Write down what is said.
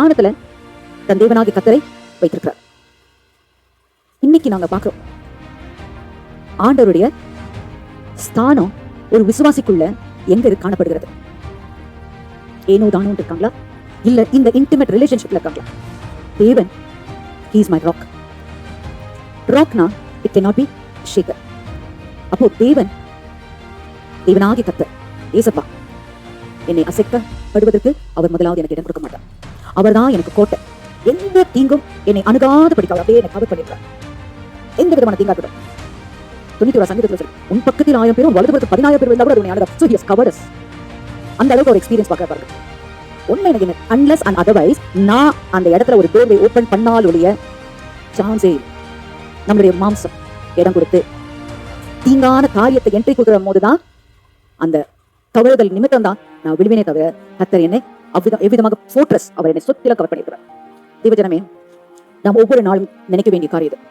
ஸ்தானத்துல தன் தேவனாகிய கத்தரை வைத்திருக்கிறார். இன்னைக்கு நாங்க பார்க்கிறோம் ஆண்டவருடைய ஸ்தானம் ஒரு விசுவாசிக்குள்ள எங்க காணப்படுகிறது? ஏனோ தானோ இருக்காங்களா? இல்ல இந்த இன்டிமேட் ரிலேஷன்ஷிப்ல இருக்காங்களா? Devan he's my rock ராக்னா it can not be shaker அப்போ தேவன் தேவனாகி கத்த ஏசப்பா என்னை அசைக்கப்படுவதற்கு அவர் முதலாவது எனக்கு இடம் கொடுக்க மாட்டார். அவர் தான் எனக்கு கோட்டை. எந்த தீங்கும் என்னை அணுகாத படிக்காது அப்படியே என்னை கவர் பண்ணிடுறார் எந்த விதமான தீங்காட்டும் தொண்ணூத்தி ஒரு சங்கீதத்துல சொல்லு உன் பக்கத்தில் ஆயிரம் பேரும் வலது பக்கத்து பதினாயிரம் பேர் இருந்தால் கூட உன்னை அணுகா. So ஹியஸ் கவர்ஸ் அந்த அளவுக்கு ஒரு எக்ஸ்பீரியன்ஸ் பார்க்க பாருங்க. உண்மை எனக்கு அன்லஸ் அண்ட் அதர்வைஸ் நான் அந்த இடத்துல ஒரு டோர்வை ஓப்பன் பண்ணால் ஒழிய சான்ஸே நம்மளுடைய மாம்சம் இடம் கொடுத்து தீங்கான காரியத்தை என்ட்ரி கொடுக்கிற போதுதான் அந்த தவறுதல் நிமித்தம் தான் நான் விழுவினே தவிர கத்தர் என்னை அவ்விதம் எவ்விதமாக ஃபோர்ட்ரஸ் அவர் என்னை சொத்தில கவர் பண்ணியிருக்கிறார். தேவஜனமே நாம் ஒவ்வொரு நாளும் நினைக்க வேண்டிய காரியம்